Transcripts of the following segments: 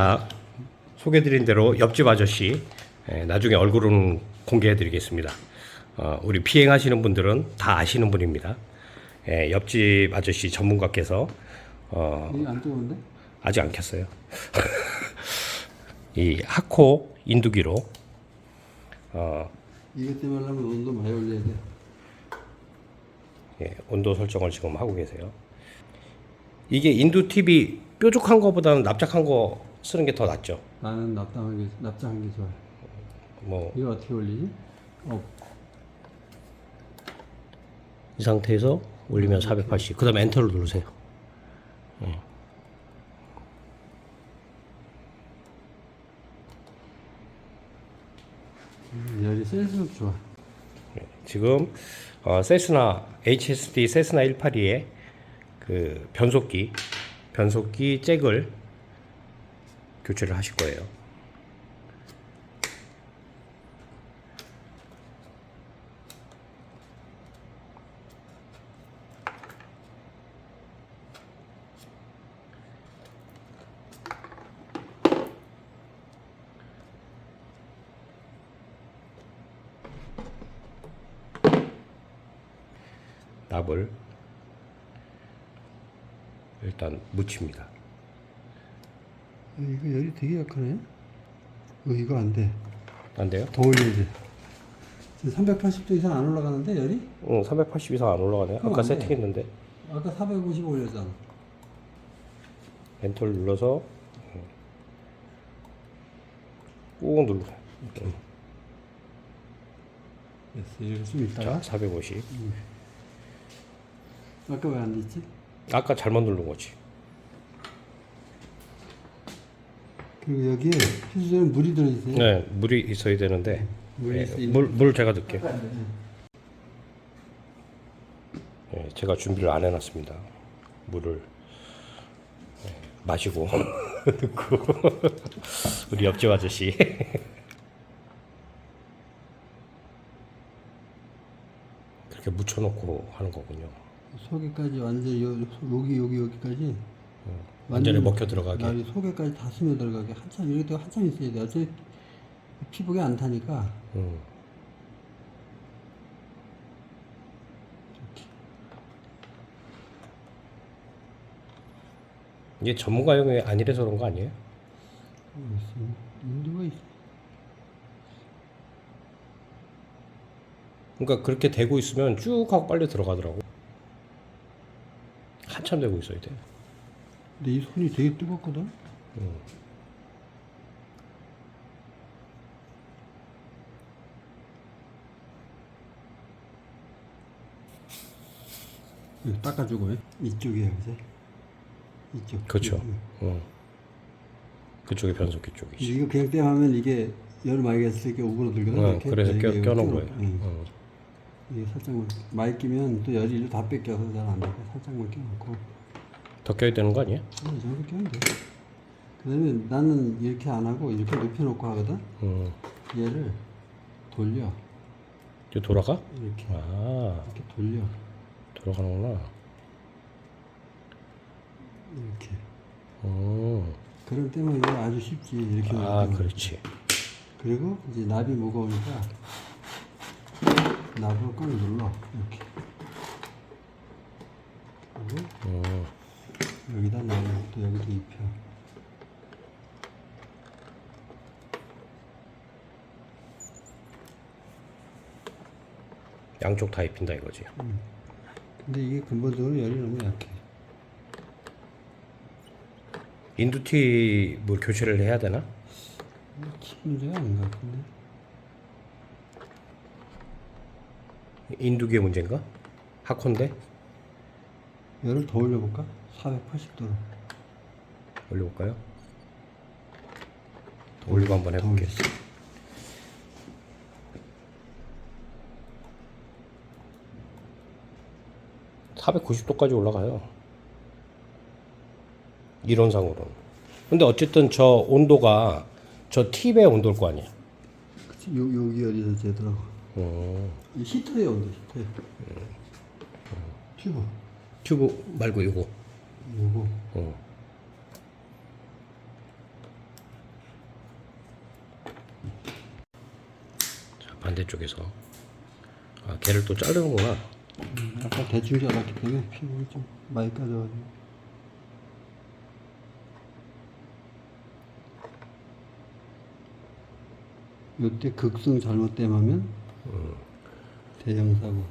자, 소개드린 대로 옆집 아저씨 예, 나중에 얼굴은 공개해드리겠습니다. 어, 우리 비행하시는 분들은 다 아시는 분입니다. 예, 옆집 아저씨 전문가께서 어, 안 뜨거운데? 아직 안 켰어요. 이 하코 인두기로 어, 이것 때문에 하려면 온도 많이 올려야 돼. 예, 온도 설정을 지금 하고 계세요. 이게 인두 TV 뾰족한 거보다는 납작한 거 쓰는 게 더 낫죠. 나는 납작한 게 납작한 게 좋아. 뭐이 이거 어떻게 올리지? 어, 상태에서 올리면 480. 그다음에 엔터를 누르세요. 음, 열이 셀수록 좋아. 예, 지금 어, 세스나 HSD 세스나 182의 그 변속기 변속기 잭을 교체를 하실 거예요. 납을 일단 묻힙니다. 어, 이거 열이 되게 약하네. 어, 이거 안 돼. 안 돼요? 더 올려야 돼. 지금 380도 이상 안 올라가는데 열이? 응, 380 이상 안 올라가네요. 그럼 아까 안 돼. 세팅했는데 아까 450 올렸잖아. 엔터를 눌러서 응. 꾹 누르세요. 됐어. 이렇게 좀 자, 있다가 450. 아까 왜 안 됐지? 아까 잘못 누른 거지. 그리고 여기에 필수적으로 물이 들어있어요. 네, 물이 있어야 되는데 물이 예, 있어요. 물, 물 제가 넣을게요. 돼. 예, 제가 준비를 안 해놨습니다. 물을 예, 마시고 넣고 우리 옆집 아저씨 그렇게 묻혀놓고 하는 거군요. 속에까지 완전히 요, 여기 여기 여기까지 완전히 완전 먹혀 들어가게. 날이 속에까지 다 스며 들어가게 한참 이렇게 한참 있어야 돼. 어차피 피부가 안 타니까 음. 이게 전문가용이 아니라서 그런 거 아니에요? 모르겠어요. 인도가 있어. 그러니까 그렇게 되고 있으면 쭉 하고 빨리 들어가더라고. 한참 되고 있어야 돼. 근데 이 손이 되게 뜨겁거든. 음. 이거 닦아주고 이쪽이야 그지? 이쪽. 그렇죠. 이쪽. 음. 그쪽이 변속기 쪽이지. 이거 그냥 떼하면 이게 열 많이 갔을 때 우그러들거든. 어. 그래서 껴, 껴놓은 껴놓- 거예요. 응. 어. 이게 살짝만 많이 끼면 또 열이 다 뺏겨서 잘 안 되고 살짝만 껴놓고 더 껴야 되는 거 아니에요? 어, 이 정도 끼면 돼. 그다음에 나는 이렇게 안 하고 이렇게 눕혀놓고 하거든. 음. 얘를 돌려 이거 돌아가? 이렇게 아, 이렇게 돌려 돌아가는구나. 이렇게. 음. 그럴 때면 이게 아주 쉽지 이렇게. 아, 놓으면. 그렇지. 그리고 이제 납이 무거우니까 납을 꽉 눌러 이렇게. 그리고 음. 여기다 납을 또 여기도 입혀. 양쪽 다 입힌다 이거지. 근데 이게 근본적으로 열이 너무 약해. 인두티 뭐 교체를 해야 되나? 키 문제가 아닌 것 같은데. 인두기의 문제인가? 하콘데 열을 더 올려볼까? 480도로. 올려볼까요? 더 올리고 한번 해볼게. 490도까지 올라가요. 이론상으로는. 근데 어쨌든 저 온도가 저 팁의 온도일 거 아니야. 그치, 요, 여기 더 되더라고. 어. 이 히터예요, 근데 히터. 튜브. 튜브 말고 요거. 요거. 어. 자, 반대쪽에서. 아, 걔를 또 자르는구나. 음, 아까 대충 잘랐기 때문에 피부가 좀 많이 까져가지고. 요때 극성 잘못되면 대형 사고.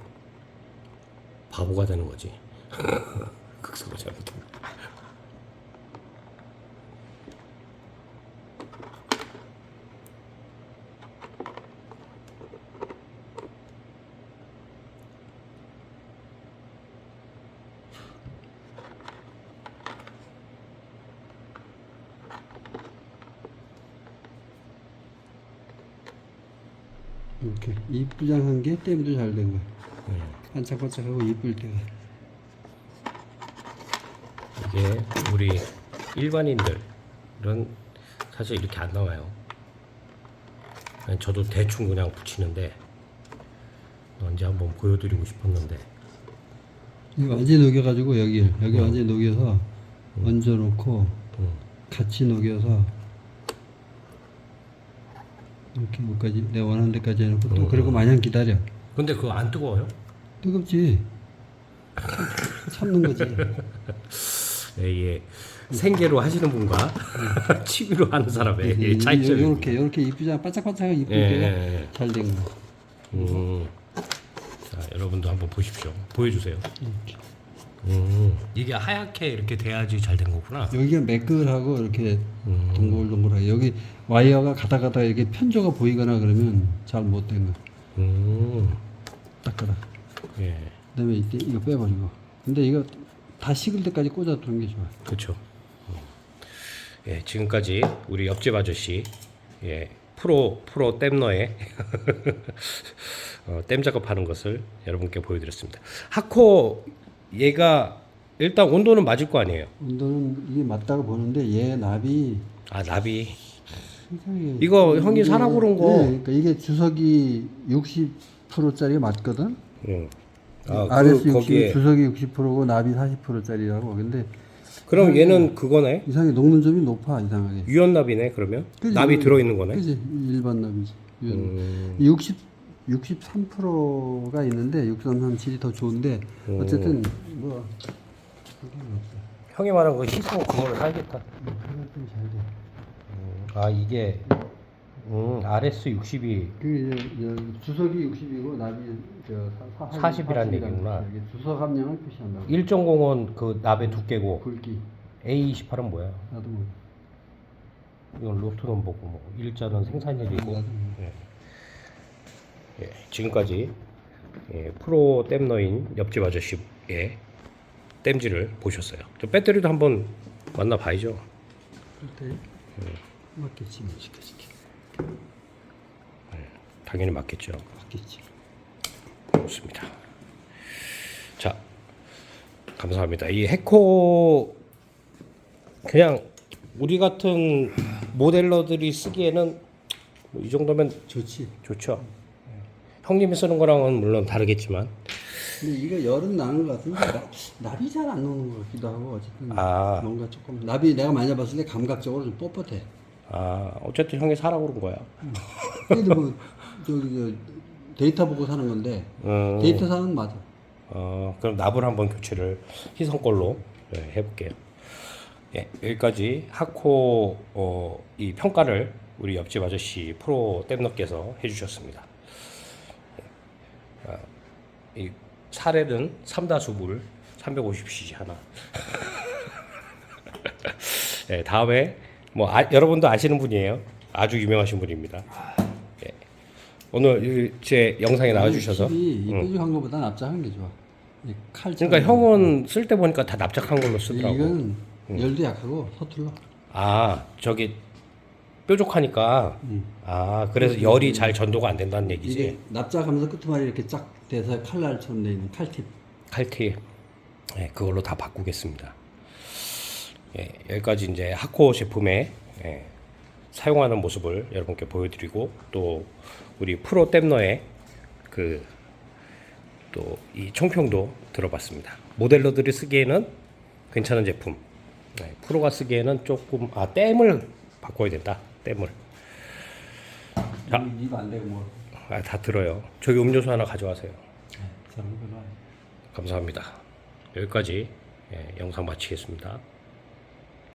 바보가 되는 거지. 극성을 잘못하면 이렇게 이쁘장한 게 때문에 잘된 거야. 반짝반짝하고 이쁠 때가. 이게 우리 일반인들은 사실 이렇게 안 나와요. 저도 대충 그냥 붙이는데 언제 한번 보여드리고 싶었는데. 이거 완전히 녹여가지고 여기 여기 완전히 녹여서 얹어놓고 음. 같이 녹여서 이렇게 여기까지 내가 원하는 데까지 해놓고 또 그리고 마냥 기다려 근데 그거 안 뜨거워요? 뜨겁지 참는 거지 예, 예. 생계로 하시는 분과 취미로 하는 사람의 예, 이- 차이점이 이렇게 이렇게 이쁘잖아 반짝반짝하게 이쁠 예, 예, 예. 잘된 거야 음. 자, 여러분도 한번 보십시오. 보여주세요. 음. 이게 하얗게 이렇게 돼야지 잘 된 거구나. 여기가 매끌하고 이렇게 음. 동글동글하게 여기 와이어가 가다 가다 이렇게 편조가 보이거나 그러면 잘 못 된 거야 음. 닦아라 예. 그다음에 이때 이거 빼버리고 근데 이거 다 식을 때까지 꽂아두는 게 좋아 그렇죠. 예, 지금까지 우리 옆집 아저씨 예, 프로 프로 댐너의 어, 댐 작업하는 것을 여러분께 보여드렸습니다. 하코 얘가 일단 온도는 맞을 거 아니에요. 온도는 이게 맞다고 보는데 얘 납이 아 나비 세상에 이거 형이 사라고 그런 거. 네, 그러니까 이게 주석이 60%짜리 맞거든. 응. 아, RS 그, 60 거기에 주석이 60%고 납이 40%짜리라고. 근데 그럼 얘는 그거네. 이상하게 녹는 점이 높아 이상하게. 유연납이네 그러면 그지? 납이 들어 있는 거네. 그지 일반 납이지. 음, 60 63%가 있는데 6337이 더 좋은데 음. 어쨌든 뭐. 형이 말한 그 희소 그거를 사야겠다. 그것도 잘 돼. 아 이게 음, RS 60이 그 이제, 이제 주석이 60이고 납이 저40 이란 얘기구나. 이게 주석 함량을 표시한다고. 1.0은 그 납의 두께고 굵기 A28은 뭐야? 나도 뭐 이건 로트는 보고 뭐 일자는 생산일이고. 나도 예. 예, 지금까지 예, 프로 댐너인 옆집 아저씨의 댐지를 보셨어요. 저 배터리도 한번 만나 봐야죠. 그럴 때 맞겠지 뭐 시켜 당연히 맞겠죠. 맞겠지. 좋습니다. 자, 감사합니다. 이 해코 그냥 우리 같은 모델러들이 쓰기에는 뭐 이 정도면 좋지. 좋죠. 형님이 쓰는 거랑은 물론 다르겠지만 근데 이거 열은 나는 것 같은데 나- 납이 잘안 녹는 것 같기도 하고 어쨌든 아. 뭔가 조금 납이 내가 많이 봤을 때 감각적으로 좀 뻣뻣해. 아 어쨌든 형이 사라고 그런 거야. 그래도 뭐 저기 저 데이터 보고 사는 건데 음, 데이터 사는 맞아. 어, 그럼 납을 한번 교체를 희성 걸로 예, 해볼게요. 예, 여기까지 하코 어, 이 평가를 우리 옆집 아저씨 프로 댐너께서 해주셨습니다. 아, 이 사례는 삼다수불 350cc 하나. 예, 다음에 뭐 아, 여러분도 아시는 분이에요. 아주 유명하신 분입니다. 예. 오늘 이- 제 영상에 나와주셔서 이 뾰족한 것보다 납작한 게 좋아. 이 칼. 그러니까 형은 쓸 때 보니까 다 납작한 걸로 쓰더라고. 이건 열도 약하고 서툴러. 아 저기 뾰족하니까 음. 아 그래서 열이 잘 전도가 안 된다는 얘기지. 이게 납작하면서 끝머리 이렇게 쫙 돼서 칼날처럼 돼 있는 칼팁. 칼팁 예, 그걸로 다 바꾸겠습니다. 예, 여기까지 이제 하코 제품의 예, 사용하는 모습을 여러분께 보여드리고 또 우리 프로 댐너의 그 또 이 총평도 들어봤습니다. 모델러들이 쓰기에는 괜찮은 제품, 예, 프로가 쓰기에는 조금 아 댐을 바꿔야 된다. 댐을 자. 입안 되고 뭐. 아, 다 들어요. 저기 음료수 하나 가져가세요. 거는 감사합니다. 여기까지 예, 영상 마치겠습니다.